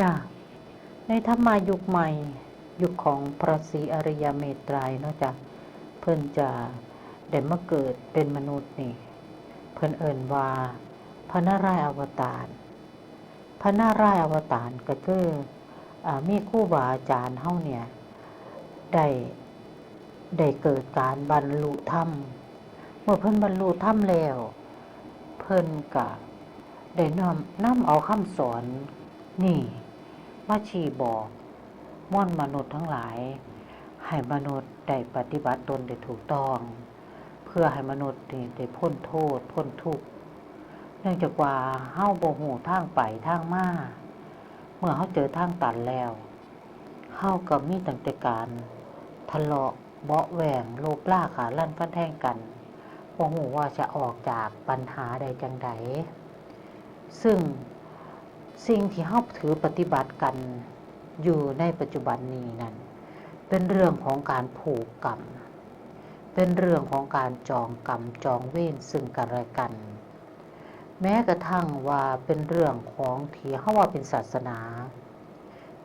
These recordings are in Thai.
จ้าในธรรมายุคใหม่ ยุคของพระศรีอริยเมตไตรยเนาะจ้ะเพิ่นจะได้มาเกิดเป็นมนุษย์นี่ เพิ่นเอิ่นว่าพระนารายณ์อวตารพระนารายณ์อวตารก็คืออมีครูบาอาจารย์เฮาเนี่ยได้ได้เกิดการบรรลุธรรมเมื่อเพิ่นบรรลุธรรมแล้ว เพิ่นก็ได้นำนำเอาคำสอนนี่ มาชีบอกม่อนมนุษย์ทั้งหลาย ให้มนุษย์ได้ปฏิบัติตนได้ถูกต้อง เพื่อให้มนุษย์นี่ได้พ้นโทษ พ้นทุกข์เนื่องจากว่าเฮาบ่ฮู้ทางไปทางมาเมื่อเฮาเจอทางตันแล้วเฮาก็มีตั้งแต่การทะเลาะเบาะแหวงโลภล่าขาลั่นฟันแทงกันบ่ฮู้ว่าจะออกจากปัญหาใดจังใดซึ่ง สิ่งที่เฮาถือปฏิบัติกันอยู่ในปัจจุบันนี้นั้น เป็นเรื่องของการผูกกรรม เป็นเรื่องของการจองกรรมจองเวรซึ่งกันและกัน แม้กระทั่งว่าเป็นเรื่องของที่เฮาว่าเป็นศาสนา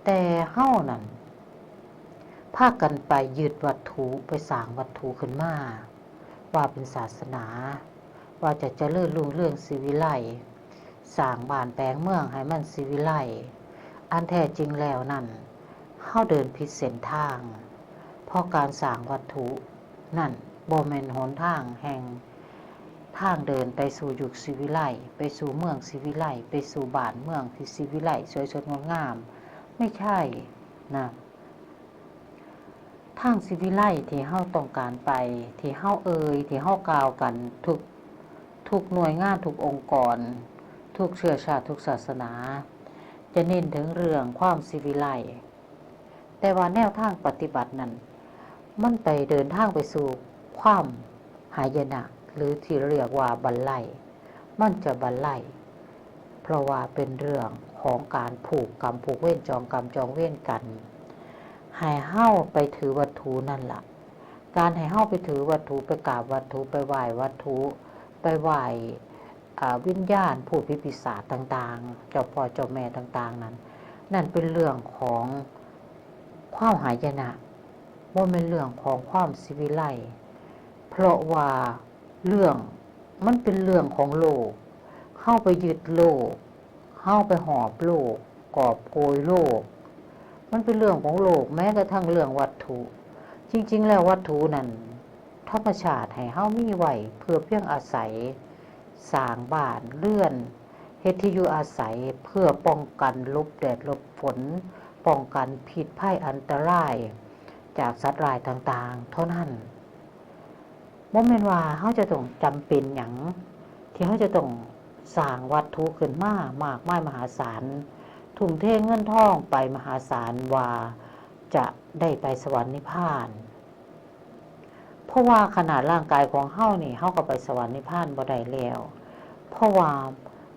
แต่เฮานั้นพากันไปยึดวัตถุไปสร้างวัตถุขึ้นมาว่าเป็นศาสนา ว่าจะเจริญรุ่งเรื่องสิวิไล สร้างบ้านแปลงเมืองให้มันสิวิไลอันแท้จริงแล้วนั่นเฮาเดินผิดเส้นทาง เพราะการสร้างวัตถุ นั่นบ่แม่นหนทางแห่งทางเดินไปสู่ยุคสิวิไลไปสู่เมืองสิวิไลไปสู่บ้านเมืองที่สิวิไลสวยสดงดงาม ไม่ใช่นะทางสิวิไลที่เฮาต้องการไป ที่เฮาเอ่ยที่เฮากล่าวกันทุกทุกหน่วยงานทุกองค์กร ทุกเชื้อชาติทุกศาสนา จะเน้นถึงเรื่องความสิวิไลแต่ว่าแนวทางปฏิบัตินั้น มันไปเดินทางไปสู่ความหายนะหรือที่เรียกว่าบันไลมันจะบันไลเพราะว่าเป็นเรื่องของการผูกกรรมผูกเว้นจองกรรมจองเว้นกันให้เฮ้าไปถือวัตถุนั่นละ่ะ การให้เฮ้าไปถือวัตถุไปกราบวัตถุไปไหว้วัตถุไปไหว้ วิญญาณผู้พิปิศาต่างๆ เจ้าพ่อเจ้าแม่ต่างๆนั้น นั่นเป็นเรื่องของความหายนะว่าเป็นเรื่องของความสิวิไลเพราะว่าเรื่องมันเป็นเรื่องของโลก เข้าไปยึดโลก เข้าไปหอบโลก กอบโกยโลก มันเป็นเรื่องของโลกแม้กระทั่งเรื่องวัตถุ จริง ๆ แล้ววัตถุนั้นธรรมชาติให้เฮามีไว้เพื่อเพียงอาศัย สร้างบ้านเลื่อนเฮ็ดที่อยู่อาศัยเพื่อป้องกันลบแดดลบฝน ป้องกันพิษภัยอันตราย จากสัตว์ร้ายต่างๆ เท่านั้นบ่แม่นว่าเฮาจะต้องจำเป็นหยังที่เฮาจะต้องสร้างวัตถุขึ้นมามากมายมหาศาลทุ่มเทเงินทองไปมหาศาลว่าจะได้ไปสวรรค์นิพพาน เพราะว่าขนาดร่างกายของเฮานี่เฮาก็ไปสวรรค์นิพพานบ่ได้แล้ว เพราะว่า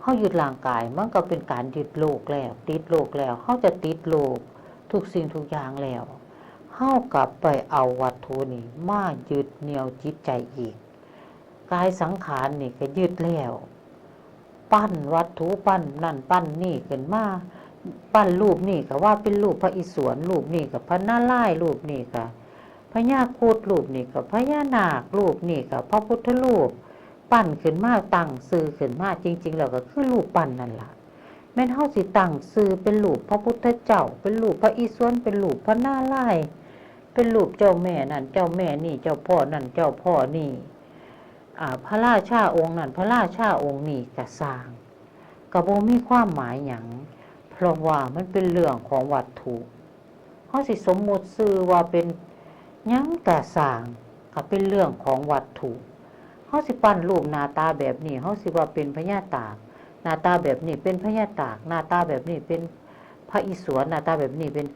เฮายึดร่างกายมันก็เป็นการยึดโลกแล้ว ติดโลกแล้วเฮาจะติดโลกทุกสิ่งทุกอย่างแล้วเฮากลับไปเอาวัตถุนี่มายึดเหนี่ยวจิตใจอีกกายสังขารนี่ก็ยึดแล้ว ปั้นวัตถุปั้นนั่นปั้นนี่ขึ้นมาปั้นรูปนี่ก็ว่าเป็นรูปพระอิศวรรูปนี่กับพระนาลายรูปนี่ก็ ญาคูดรูปนี่กับพระยานาครูปนี่กับพระพุทธรูปปั้นขึ้นมาตั้งซื้อขึ้นมาจริง ๆ แล้วก็คือรูปปั้นนั่นล่ะแม่นเฮาสิตั้งซื้อเป็นรูปพระพุทธเจ้า เป็นรูปพระอิศวรเป็นรูปพระนาลายเป็นรูปเจ้าแม่นั่นเจ้าแม่นี่เจ้าพ่อนั่นเจ้าพ่อนี่อ่าพระราชาองค์นั้นพระราชาองค์นี้กระสร้างกระโบมีความหมายอย่างเพราะว่ามันเป็นเรื่องของวัตถุเขาสิสมมติซื้อว่าเป็น ยังกระสร้างก็เป็นเรื่องของวัตถุเขาสิปั้นรูปหน้าตาแบบนี้เขาสิว่าเป็นพญาตาก หน้าตาแบบนี้เป็นพญาตาก หน้าตาแบบนี้เป็นพระอิศวรหน้าตาแบบนี้เป็น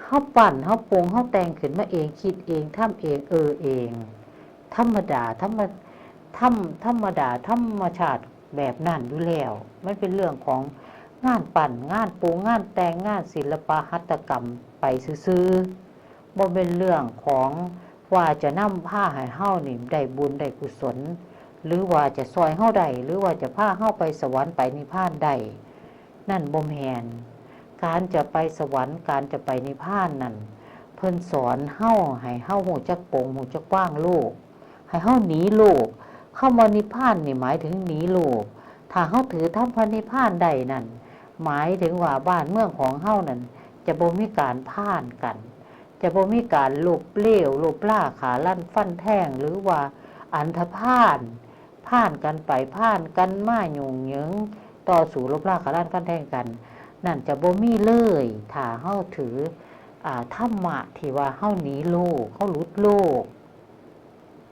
เขาปั้นเขาปรุงเขาแต่งขึ้นมาเองคิดเองทำเองเออเอง ธรรมดาธรรมธรรมธรรมดาธรรมชาติแบบนั้นอยู่แล้ว มันเป็นเรื่องของงานปั่นงานปูงานแต่งงานศิลปะหัตถกรรมไปซื้อ บ่เป็นเรื่องของว่าจะนำผ้าให้เฮานี่ได้บุญได้กุศล หรือว่าจะซอยเฮาได้หรือว่าจะพาเฮาไปสวรรค์ไปนิพพานได้นั่นบ่แม่นการจะไปสวรรค์การจะไปนิพพานนั่นเพิ่นสอนเฮาให้เฮาหูจักโปงหูจักกว้างโลก ให้เฮาหนีโลกเข้ามานิพพานนี่หมายถึงหนีโลก ถ้าเฮาถือทำพระนิพพานใดนั่นหมายถึงว่าบ้านเมืองของเฮานั่นจะบ่มีการพ่านกัน จะบ่มีการหลบเลี้ยวลบล่าขาลั่นฟันแท่งหรือว่าอันธพาลพ่านกันไปพ่านกันมาหยุ่งเหยิงต่อสู่ลบล่าขาลั่นฟันแท่งกัน นั่นจะบ่มีเลยถ้าเฮาถืออ่าธรรมะที่ว่าเฮาหนีโลกเฮาหลุดโลก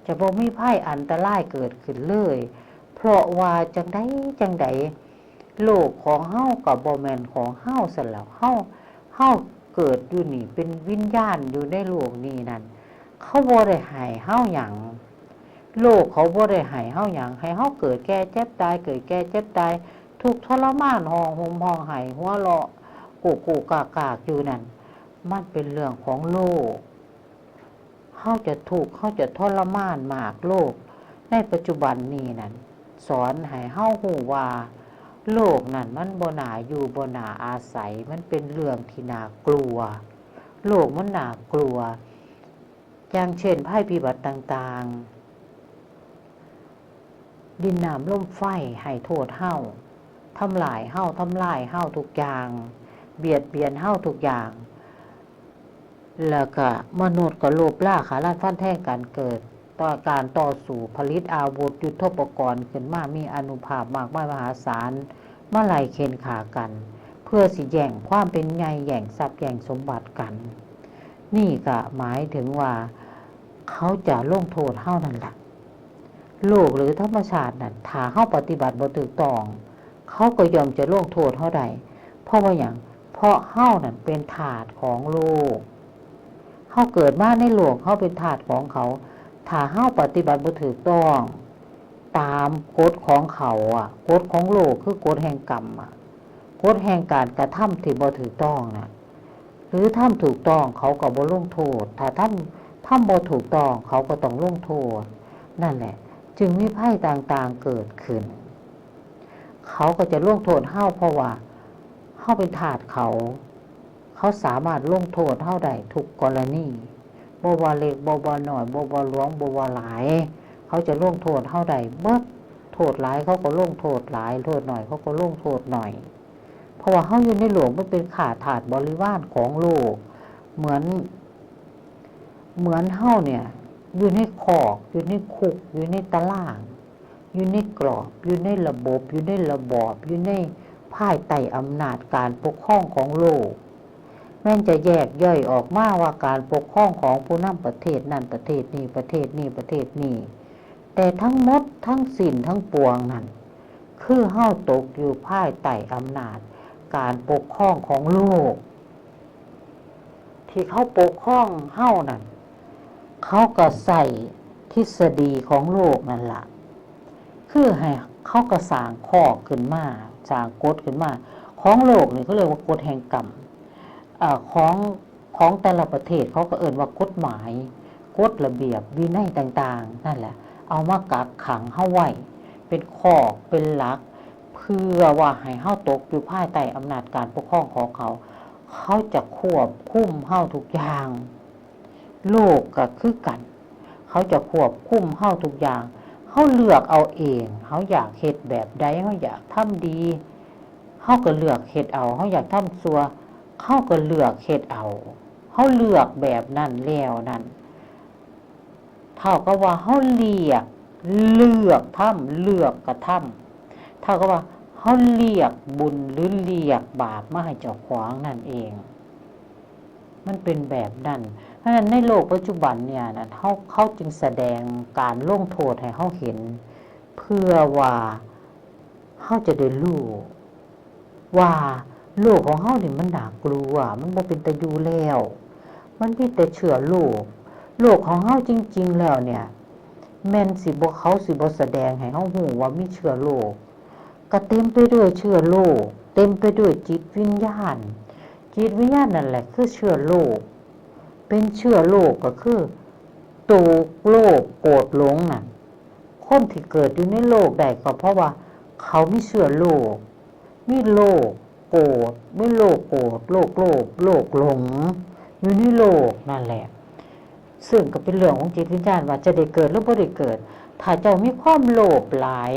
จะบ่มีภัยอันตรายเกิดขึ้นเลย เพราะว่าจังไดจังไดโลกของเฮากับบ่แม่นของเฮาซั่นแล้วเฮาเฮา เกิดอยู่นี่ เป็นวิญญาณอยู่ในโลกนี้นั่นเขาบ่ได้ให้เฮาหยังโลกเขาบ่ได้ให้เฮาหยังให้เฮาเกิดแก่เจ็บตาย เกิดแก่เจ็บตาย ทุกทรมานห้องห่มห้องไห้หัวเราะกูกูกากากอยู่นั่นมันเป็นเรื่องของโลกเฮาจะถูกเฮาจะทรมานมากโลก ในปัจจุบันนี้นั่นสอนให้เฮาฮู้ว่า โลกนั่นมันบน่าอยู่บน่าอาศัย มันเป็นเรื่องที่น่ากลัว โลกมันน่ากลัว อย่างเช่นภัยพิบัติต่างๆ ดินน้ำลมไฟให้โทษเฮาทำลายเฮาทำลายเฮาทุกอย่าง เบียดเบียนเฮาทุกอย่าง แล้วก็มนุษย์ก็โลภล่าขาลานฟันแท่งการเกิด ต่อการต่อสู้ผลิตอาวุธยุทโธปกรณ์ขึ้นมามีอนุภาพมากมายมหาศาลเมาไล่เข็นขากัน เพื่อสิแย่งความเป็นไงแย่งทรัพย์แย่งสมบัติกัน นี่ก็หมายถึงว่า เขาจะลงโทษเฮานั่นแหละโลกหรือธรรมชาตินั่นถ้าเฮาปฏิบัติบ่ถูกต้อง เขาก็ยอมจะลงโทษเฮาได้เพราะว่าอย่างเพราะเฮานั่นเป็นถาดของโลกเฮาเกิดมาในโลกเฮาเป็นถาดของเขา ถ้าเฮาปฏิบัติบ่ถูกต้อง ตามกฎของเขาอะกฎของโลกคือกฎแห่งกรรมอะกฎแห่งการกระทำที่บ่ถูกต้องน่ะหรือทำถูกต้องเขาก็บ่ลงโทษ ถ้าทำทำบ่ถูกต้องเขาก็ต้องลงโทษ นั่นแหละ จึงมีภัยต่างๆเกิดขึ้น เขาก็จะลงโทษเฮาเพราะว่าเฮาเป็นทาสเขา เขาสามารถลงโทษเฮาได้ทุกกรณี บ่ว่าเล็กบ่ว่าน้อยบ่ว่าหลวงบ่ว่าหลาย เขาจะลงโทษเฮาได้เบิดโทษหลายเขาก็ลงโทษหลายโทษหน่อยเขาก็ลงโทษหน่อย เพราะว่าเฮาอยู่ในโลกมันเป็นขาถาดบริวารของโลก เหมือน เหมือนเฮาเนี่ย อยู่ในขอกอยู่ในคุก อยู่ในตาราง อยู่ในกรอบ อยู่ในระบบ อยู่ในระบอบ อยู่ในภายใต้อำนาจการปกครองของโลก แม่นจะแยกย่อยออกมาว่าการปกครองของผู้นำประเทศนั่นประเทศนี้ประเทศนี้ประเทศนี้ แต่ทั้งหมดทั้งสินทั้งปวงนั่นคือเฮ้าตกอยู่ภายใต้อำนาจ การปกครองของโลก ที่เขาปกครองเฮ้านั่นเขาก็ใส่ทฤษฎีของโลกนั่นละ่ะ คือให้เขาก็สร้างข้อขึ้นมาสร้างกฎขึ้นมา ของโลกนี่เขาเรียกว่ากฎแห่งกรรม อของของแต่ละประเทศเขาก็เอ่นว่ากฎหมายกฎระเบียบวินัยต่างๆ นั่นแหละ เอามากักขังเฮาไว้เป็นข้อเป็นหลัก เพื่อว่าให้เฮาตกอยู่ภายใต้อำนาจการปกครองของเขา เขาจะควบคุมเฮาทุกอย่าง โลกก็คือกัน เขาจะควบคุมเฮาทุกอย่างเขาเลือกเอาเองเขาอยากเฮ็ดแบบใดเขาอยากทำดีเขาก็เลือกเฮ็ดเอาเขาอยากทำซัว เขาก็เลือกเฮ็ดเอาเขาเลือกแบบนั้นแล้วนั่นเท่ากับว่าเขาเลือกเลือกทำเลือกกระทำเท่ากับว่าเขาเรียกบุญหรือเรียกบาปมาให้เจ้าขวางนั่นเอง มันเป็นแบบนั้นเพราะฉะนั้นในโลกปัจจุบันเนี่ยนะเขาเขาจึงแสดงการลงโทษให้เขาเห็น เพื่อว่าเขาจะได้รู้ว่า โลกของเขาเนี่ยมันน่ากลัว มันบ่เป็นตะยูแล้ว มันมีแต่เชื้อโลก โลกของเขาจริง ๆ แล้วเนี่ย แม่นสิบ่เขาสิบ่แสดงให้เขาหูว่ามีเชื้อโลก ก็เต็มไปด้วยเชื้อโลก เต็มไปด้วยจิตวิญญาณ จิตวิญญาณนั่นแหละคือเชื้อโลก เป็นเชื้อโลกก็คือตูโลกโกรธหลงน่ะคนที่เกิดอยู่ในโลกได้ก็เพราะว่า เขามีเชื้อโลก มีโลก โกรธไม่โลภโกรธโลกโลภโลกหลงอยู่ในโลกนั่นแหละ ซึ่งก็เป็นเรื่องของจิตวิญญาณว่าจะได้เกิดหรือบ่ได้เกิด ถ้าเจ้ามีความโลภหลาย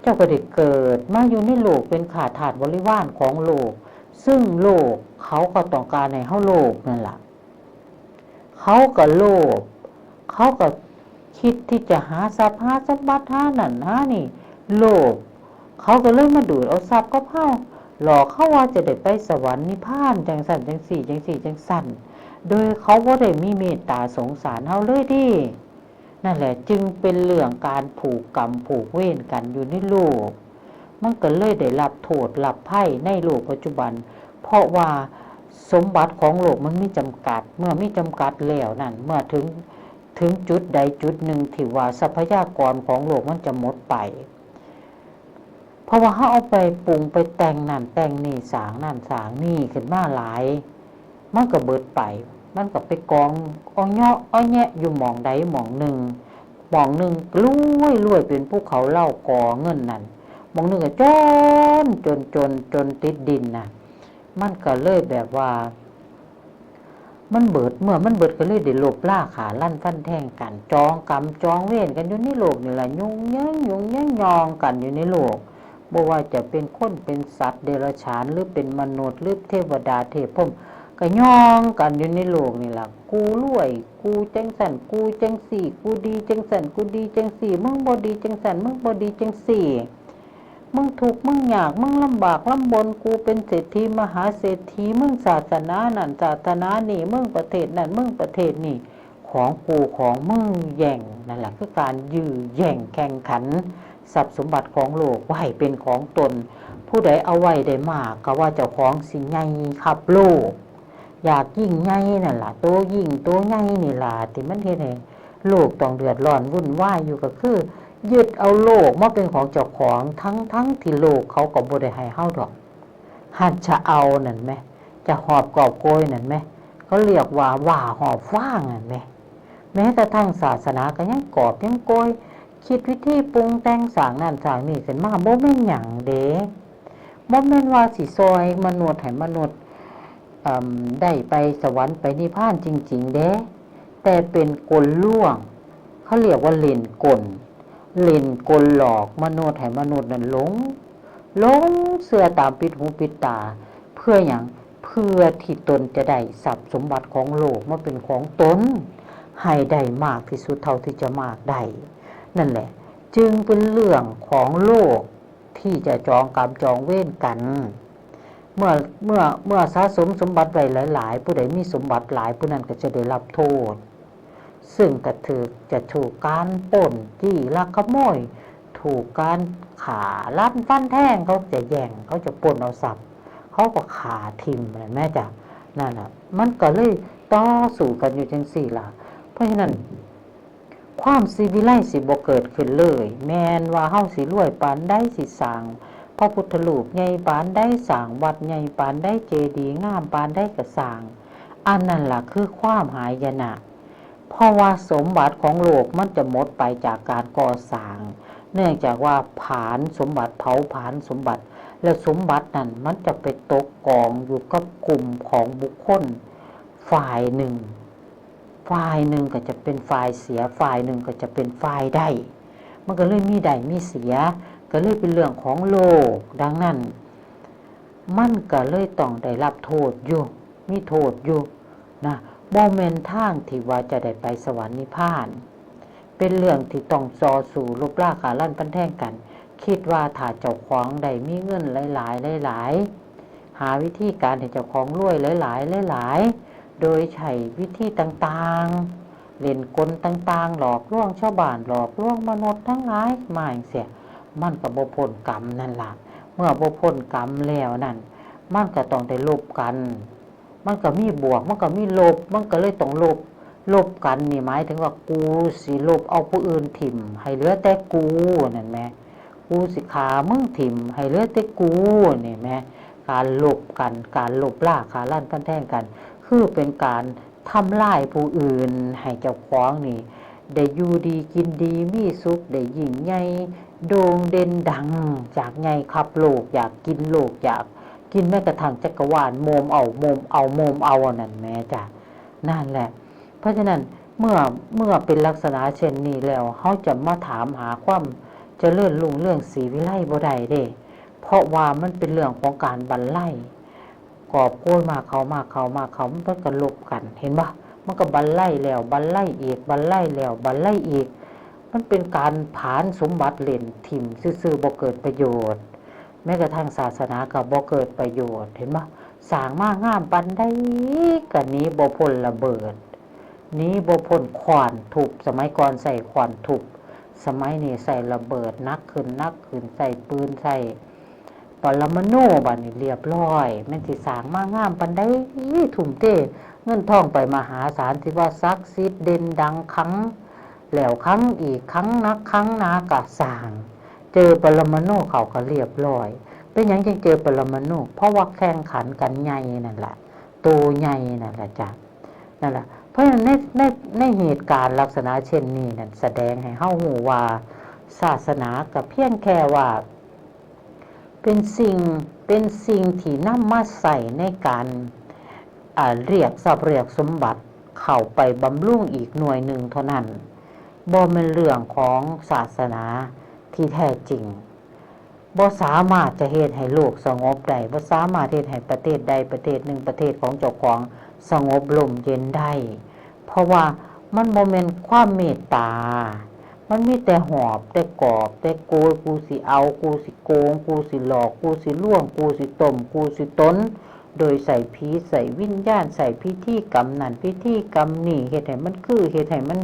เจ้าก็ได้เกิดมาอยู่ในโลกเป็นขาถาดบริวารของโลก ซึ่งโลกเขาก็ต้องการให้เฮาโลภนั่นแหละเขาก็โลภเขาก็คิดที่จะหาทรัพย์หาสมบัติหานั่นหานี่ โลภเขาก็เลยมาดูดเอาทรัพย์ก็เฮา หลอกเข้าว่าจะได้ไปสวรรค์นิพพานจังสันจังสี่จังสี่จังสันโดยเขาบ่ได้มีเมตตาสงสารเฮาเลยดินั่นแหละจึงเป็นเรื่องการผูกกรรมผูกเวรกันอยู่ในโลก มันก็เลยได้รับโทษรับไพ่ในโลกปัจจุบัน เพราะว่าสมบัติของโลกมันมีจำกัด เมื่อมีจำกัดแล้วนั่นเมื่อถึงถึงจุดใดจุดหนึ่งที่ว่าทรัพยากรของโลกมันจะหมดไป เพราะว่าเขาเอาไปปรุงไปแต่งนั่นแต่งนี่สางนั่นสางนี่ขึ้นมาหลาย มันก็เบิดไป มันก็ไปกองอ้อเงาะอ้อแงะอยู่หมองใดหมองหนึ่งหมองหนึ่งรวยรวยเป็นภูเขาเล่ากอเงินนั่นหมองหนึ่งก็จนจนจนจนติดดินน่ะมันก็เลยแบบว่า มันเบิดเมื่อมันเบิดก็เลยได้หลบล่าขาลั่นฟันแทงกันจองกรรมจองเวรกันอยู่ในโลกนี่แหละยุ่งเย้งยุ่งเย้งยองกันอยู่ในโลก บ่ว่าจะเป็นคนเป็นสัตว์เดรัจฉานหรือเป็นมนุษย์หรือเทวดาเทพพมก็ย่องกันอยู่ในโลกนี่แหละกูรวย กูจังสันกูจังสี่ กูดีจังสันกูดีจังสี่ มึงบ่ดีจังสันมึงบ่ดีจังสี่ มึงถูกมึงอยากมึงลำบากลำบนกูเป็นเศรษฐีมหาเศรษฐีมึงศาสนานั่นศาสนานี่มึงประเทศนั่นมึงประเทศนี่ของกูของมึงแย่งนั่นแหละคือการยื้อแย่งแข่งขัน ทรัพย์สมบัติของโลกไว้เป็นของตน ผู้ใดเอาไว้ได้มากก็ว่าเจ้าของสิใหญ่ขับโลก อยากยิ่งใหญ่นั่นล่ะตัวยิ่งโตใหญ่นี่ล่ะที่มันเฮ็ดให้โลกต้องเดือดร้อนวุ่นวายอยู่ก็คือ ยึดเอาโลกมาเป็นของเจ้าของทั้งทั้งที่โลกเขาก็บ่ได้ให้เฮาดอกหัดจะเอานั่นไหมจะหอบกอบโกยนั่นไหมเขาเรียกว่าว่าหอบฟ้างนั่นไหมแม้แต่ทั้งศาสนาก็ยังกอบยังโกย คิดวิธีปรุงแต่งสางนั่นสางนี่ขึ้นมาบ่แม่นหยังเด้บ่แม่นว่าสิซอยมนุษย์ให้มนุษย์ได้ไปสวรรค์ไปนิพพานจริง ๆ เด้ แต่เป็นกลลวง เขาเรียกว่าเล่นกลเล่นกลหลอกมนุษย์ให้มนุษย์นั้นหลงหลงเสื้อตามปิดหูปิดตา เพื่ออย่างเพื่อที่ตนจะได้ทรัพย์สมบัติของโลกมาเป็นของตนให้ได้มากที่สุดเท่าที่จะมากได้ นั่นแหละ จึงเป็นเรื่องของโลกที่จะจองกรรมจองเวรกัน เมื่อเมื่อเมื่อสะสมสมบัติไว้หลาย ๆ ผู้ใดมีสมบัติหลายผู้นั้นก็จะได้รับโทษ ซึ่งกระถือจะถูกการปล้นจี้ลักขโมย ถูกการขาลัดฟันแท่งเขาจะแย่งเขาจะปล้นเอาทรัพย์เขาก็ขาทิมเห็นไหมจ๊ะนั่นแหละมันก็เลยต่อสู้กันอยู่จังสี่ล่ะ เพราะฉะนั้น ความสิวิไลสิบ่เกิดขึ้นเลย แมนว่าเฮาสิรวยปานได้สิสางพระพุทธรูปใหญ่ปานได้สางวัดใหญ่ปานได้เจดีย์งามปานได้กระสาง อันนั้นล่ะคือความหายนะเพราะว่าสมบัติของโลกมันจะหมดไปจากการก่อสร้าง เนื่องจากว่าผานสมบัติเผาผาญสมบัติ แล้วสมบัตินั้นมันจะไปตกกองอยู่กับกลุ่มของบุคคลฝ่ายหนึ่ง ฝ่ายหนึ่งก็จะเป็นฝ่ายเสียฝ่ายหนึ่งก็จะเป็นฝ่ายได้ มันก็เลยมีได้มีเสีย ก็เลยเป็นเรื่องของโลก ดังนั้น มันก็เลยต้องได้รับโทษอยู่มีโทษอยู่นะโมเมนทางที่ว่าจะได้ไปสวรรค์นิพพาน เป็นเรื่องที่ต้องซอสู่ลบล่าขาลั่นพันแท่งกัน คิดว่าถ้าเจ้าของได้มีเงินหลาย ๆ หลาย ๆ หาวิธีการให้เจ้าของรวยหลาย ๆ หลาย ๆ โดยใช้วิธีต่างๆ เล่นกลต่างๆ หลอกลวงชาวบ้านหลอกลวงมนุษย์ทั้งหลายมาอย่างเสียมันก็บ่พ้นกรรมนั่นล่ะ เมื่อบ่พ้นกรรมแล้วนั่น มันก็ต้องได้ลบกัน มันก็มีบวก มันก็มีลบ มันก็เลยต้องลบ ลบกันนี่หมายถึงว่ากูสิลบเอาผู้อื่นถิ่ม ให้เหลือแต่กูนั่นแหมกูสิขามึงถิ่ม ให้เหลือแต่กูนี่แหมการลบกัน การลบล่าขาลั่นพันแท่งกัน คือเป็นการทำลายผู้อื่น ให้เจ้าของนี่ ได้อยู่ดีกินดีมีสุขได้ยิงใหญ่โด่งเด่นดัง จากไงขับโลก อยากกินโลก อยากกินแม้กระทั่งจักรวาลโมมเอาโมมเอาโมมเอาอันนั่นแม่จ้ะนั่นแหละ เพราะฉะนั้นเมื่อเมื่อเป็นลักษณะเช่นนี้แล้วเขาจะมาถามหาความจะเจริญรุ่งเรื่องสีวิไลบ่ได้เด้ เพราะว่ามันเป็นเรื่องของการบรรไล่ กอบโกยมาเขามาเขามาเขามันก็ลบกัน เห็นปะมันก็บรรไล่แล้วบรรไล่อีกบรรไล่แล้วบรรไล่อีก มันเป็นการผานสมบัติเล่นถิ่มซื่อๆบ่เกิดประโยชน์ แม้กระทั่งศาสนากับบ่เกิดประโยชน์ เห็นปะสางมากงามปันได้กันนี้บ่พ้นระเบิด นี้บ่พ้นขวานทุบสมัยก่อนใส่ขวานทุบสมัยนี้ใส่ระเบิดนักขึ้นนักขึ้นใส่ปืนใส่ ปรมาณูบัดนี้เรียบร้อยแม่นสิสางมางามปันได้ทุ่มเทเงินทองไปมหาศาลที่ว่าศักดิ์สิทธิ์เด่นดังครั้งแล้วครั้งอีกครั้งนักครั้งนากะสาง เจอปรมาณูเขาก็เรียบร้อย เป็นยังจึงเจอปรมาณูเพราะว่าแข่งขันกันใหญ่นั่นแหละตัวใหญ่นั่นแหละจ้ะนั่นแหละเพราะฉะนั้นในในในเหตุการณ์ลักษณะเช่นนี้นั่นแสดงให้เฮาหูว่า ศาสนากับเพียงแค่ว่า เป็นสิ่งเป็นสิ่งที่นำมาใส่ในการเรียกทรัพย์เรียกสมบัติเข้าไปบำรุงอีกหน่วยหนึ่งเท่านั้นบ่เป็นเรื่องของศาสนาที่แท้จริงบ่สามารถจะเฮ็ดให้โลกสงบได้บ่สามารถเฮ็ดให้ประเทศใดประเทศหนึ่งประเทศของเจ้าของสงบลมเย็นได้ เพราะว่ามันโมเมนต์ความเมตตา มันมีแต่หอบแต่กอบ แต่โกยกูสิเอา กูสิโกง กูสิหลอก กูสิล่วง กูสิต้ม กูสิต้น โดยใส่ผีใส่วิญญาณใส่พิธีกรรมนั่นพิธีกรรมนี่เหตุให้มันคือเหตุให้มัน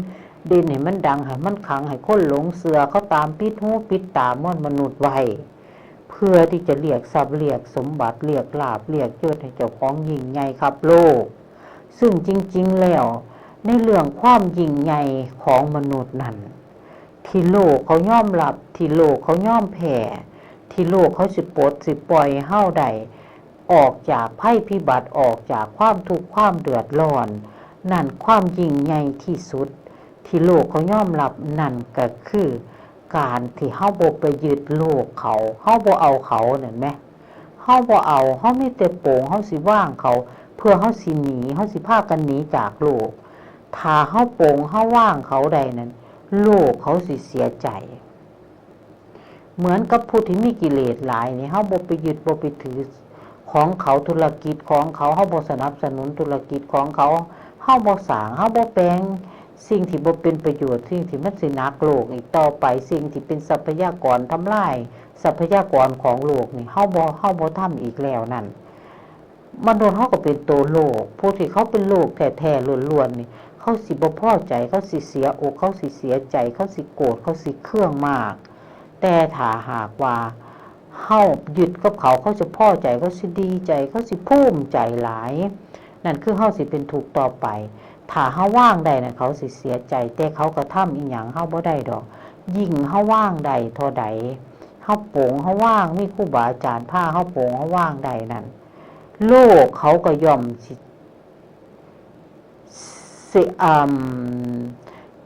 เด่นให้มันดังให้มันขังให้คนหลงเสือเขาตามปิดหูปิดตามอนมนุษย์ไว้เพื่อที่จะเรียกทรัพย์เรียกสมบัติเรียกลาบเรียกยศให้เจ้าของยิ่งใหญ่ครับโลก ซึ่งจริง ๆ แล้ว ในเรื่องความยิ่งใหญ่ของมนุษย์นั้น ที่โลกเขาย่อมรับที่โลกเขาย่อมแผ่ ที่โลกเขาสิปลดสิปล่อยเฮ้าใด ออกจากภัยพิบัติออกจากความทุกข์ความเดือดร้อน นั่นความยิ่งใหญ่ที่สุด ที่โลกเขาย่อมรับนั่นก็คือ การที่เฮาบ่ไปยึดโลกเขาเฮาบ่เอาเขานั่นไหมเฮาบ่เอาเฮาไมีแต่โป่งเฮาสิว่างเขา เพื่อเฮาสิหนีเฮาสิพากันหนีจากโลกถ้าเฮาโป่งเฮาว่างเขาใดนั้น ลกเขาสิเสียใจ เหมือนกับผู้ที่มีกิเลสหลายนี่เฮาบ่ไปยึดบ่ไปถือของเขาธุรกิจของเขาเฮาบ่สนับสนุนธุรกิจของเขาเฮาบ่สางเฮาบ่แปลงสิ่งที่บ่เป็นประโยชน์สิ่งที่มันสินักโลกอีกต่อไปสิ่งที่เป็นทรัพยากรทำลายทรัพยากรของโลกนี่เฮาบ่เฮาบ่ทำอีกแล้วนั่นมนุษย์เฮาก็เป็นตัวโลกผู้ที่เขาเป็นโลกแท้ๆล้วนๆนี่ เขาสิบ่พอใจเขาสิเสียอกเขาสิเสียใจเขาสิโกรธเขาสิเครื่องมาก แต่ถ้าหากว่าเฮายึดกับเขาเขาจะพอใจเขาสิดีใจเขาสิภูมิใจหลาย นั่นคือเฮาสิเป็นถูกต่อไปถ้าเฮาว่างได้นะเขาสิเสียใจ แต่เขาก็ทำอีหยังเฮาบ่ได้ดอก ยิ่งเฮาว่างใดเท่าใดเฮาโป่งเฮาว่างมีครูบาอาจารย์พาเฮาโป่งเฮาว่างใดนั่นโลกเขาก็ย่อมสิ สิ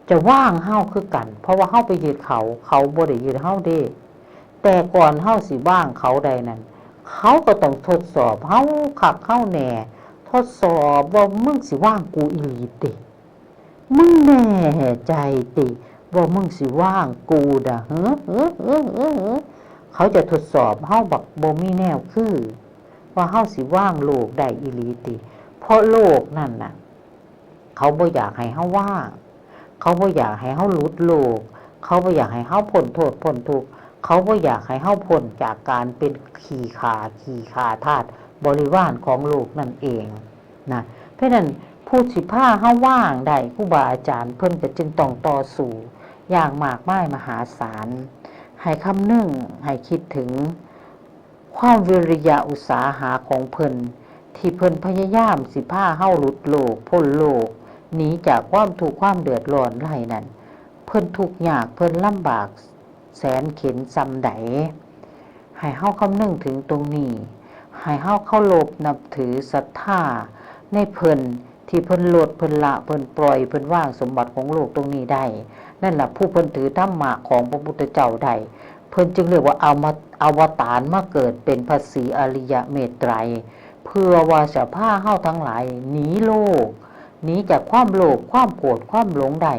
จะว่างเฮาคือกัน เพราะว่าเฮาไปยึดเขา เขาบ่ได้ยึดเฮาเด้ แต่ก่อนเฮาสิว่างเขาใดนั้น เขาก็ต้องทดสอบเฮาขักเฮาแหน่ทดสอบว่ามึงสิว่างกูอีหลีติ มึงแน่ใจติว่ามึงสิว่างกูดะเฮ้อเฮ้อเฮ้อเฮ้อเฮ้อเขาจะทดสอบเฮาบักบ่มีแนวคือ ว่าเฮาสิว่างโลกได้อีหลีติ เพราะโลกนั่นน่ะ เขาบ่อยากให้เฮาว่างเขาบ่อยากให้เฮาหลุดโลก เขาบ่อยากให้เฮาพ้นโทษพ้นทุกข์เขาบ่อยากให้เฮาพ้นจากการเป็นขี่ขาขี่ขาทาสบริวารของโลกนั่นเองนะเพราะนั้นผู้สิพาเฮาว่างได้ครูบาอาจารย์เพิ่นก็จึงต้องต่อสู้อย่างมากมายมหาศาลให้คำนึงให้คิดถึงความวิริยะอุตสาหะของเพิ่นที่เพิ่นพยายามสิพาเฮาหลุดโลกพ้นโลก หนีจากความทุกความเดือดร้อนไรนั่นเพิ่นทุกข์ยากเพิ่นลำบากแสนเข็นซำใดให้เฮาคำนึงถึงตรงนี้ให้เฮาเคารพนับถือศรัทธาในเพิ่นที่เพิ่นลดเพิ่นละเพิ่นปล่อยเพิ่นว่างสมบัติของโลกตรงนี้ได้ นั่นแหละผู้เพิ่นถือธรรมะของพระพุทธเจ้าได้เพิ่นจึงเรียกว่าเอามาอวตารมาเกิดเป็นภาษีอริยเมตไตร เพื่อว่าจะพาเฮาทั้งหลายหนีโลก หนีจากความโลภความโกรธความหลงใด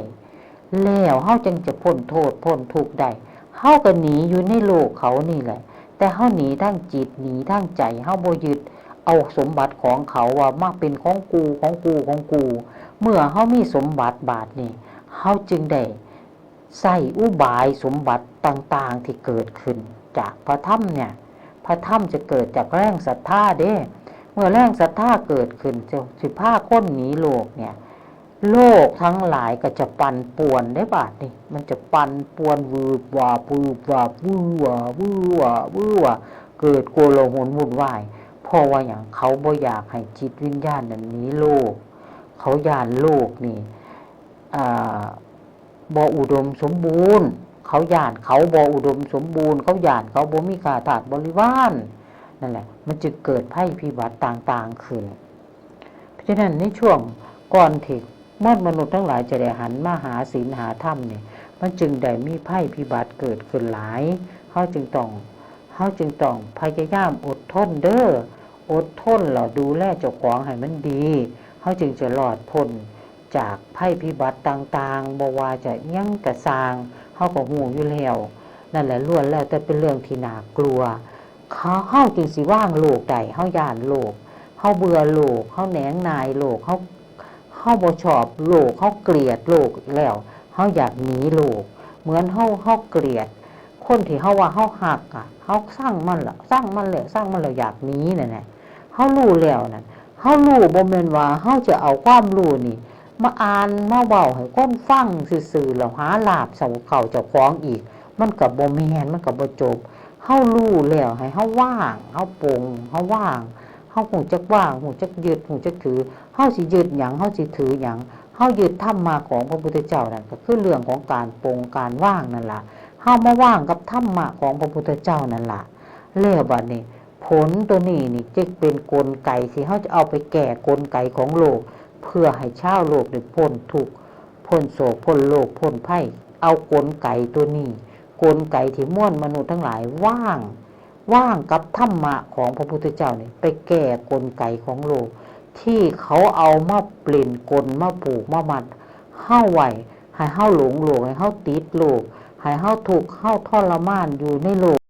แล้วเฮาจึงจะพ้นโทษพ้นทุกข์ได้เฮาก็หนีอยู่ในโลกเขานี่แหละ แต่เฮาหนีทั้งจิตหนีทั้งใจเฮาบ่ยึดเอาสมบัติของเขาว่ามาเป็นของกูของกูของกู เมื่อเฮามีสมบัติบาทนี่เฮาจึงได้ใส่อุบายสมบัติต่างๆที่เกิดขึ้น จากพระธรรมเนี่ย พระธรรมจะเกิดจากแรงศรัทธาเด้ เมื่อแรงศรัทธาเกิดขึ้นเจะสิผ้าค้นหนีโลกเนี่ย โลกทั้งหลายก็จะปั่นป่วนได้บาดนี่มันจะปั่นป่วนวืบวาบวืบวาบวือวาบวือวาบวือวาเกิดโกลาหลวุ่นวายเพราะว่าอย่างเขาบ่อยากให้จิตวิญญาณนั้นหนีโลก เขายานโลกนี่อ่าบ่อุดมสมบูรณ์ เขาย่านเขาบ่อุดมสมบูรณ์ เขาย่านเขาบ่มีขาถาดบริวาร นั่นแหละ มันจะเกิดภัยพิบัติต่างๆขึ้น เพราะฉะนั้นในช่วงก่อนที่มดมนุษย์ทั้งหลายจะได้หันมาหาศีลหาธรรมเนี่ย มันจึงได้มีภัยพิบัติเกิดขึ้นหลายเขาจึงต้องเขาจึงต้องพยายามอดทนเด้ออดทนเราดูแลเจ้าของให้มันดีเขาจึงจะรอดพ้นจากภัยพิบัติต่างๆบว่าจะยั่งกระซางเขาก็หูอยู่แล้ว นั่นแหละล้วนแล้วแต่เป็นเรื่องที่น่ากลัว เขาเฮาจึงสิว่างโลกใดเฮาย่านโลกเฮาเบื่อโลกเฮาแหนงนายโลกเฮาเฮาบ่ชอบโลกเฮาเกลียดโลกแล้วเฮาอยากหนีโลก เหมือนเฮาเฮาเกลียด คนที่เฮาว่าเฮาหักอะเฮาสร้างมันละสร้างมันแล้วสร้างมันแล้วอยากหนีนั่นแหละเฮารู้แล้วนั่นเฮารู้บ่แม่นว่าเฮาจะเอาความรู้นี่มาอ่านมาเว้าให้คนฟังซื่อๆแล้วหาลาบเสาเข้าเจ้าของอีก มันก็บ่แม่นมันก็บ่จบ เฮารู้แล้วให้เฮาว่างเฮาปงเฮาว่างเฮาหูจักว่างหูจักยึดหูจักถือเฮาสิยึดหยังเฮาสิถือหยังเฮายึดธรรมมาของพระพุทธเจ้านั่นก็คือเรื่องของการปงการว่างนั่นล่ะเฮามาว่างกับธรรมะของพระพุทธเจ้านั่นล่ะแล้วบัดนี้ผลตัวนี้นี่จึงเป็นกลไกที่เฮาจะเอาไปแก้กลไกของโลก เพื่อให้ชาวโลกได้พ้นทุกข์พ้นโศกพ้นโลกพ้นภัยเอากลไกตัวนี้ กลไกที่ม่วนมนุษย์ทั้งหลายว่าง ว่างกับธรรมะของพระพุทธเจ้าเนี่ยไปแก้กลไกของโลก ที่เขาเอามาเปลี่ยนกลมาปลูกมามัดเข้าไหวให้เข้าหลงโลกให้เข้าติดโลกให้เข้าถูกเข้าทรมานอยู่ในโลก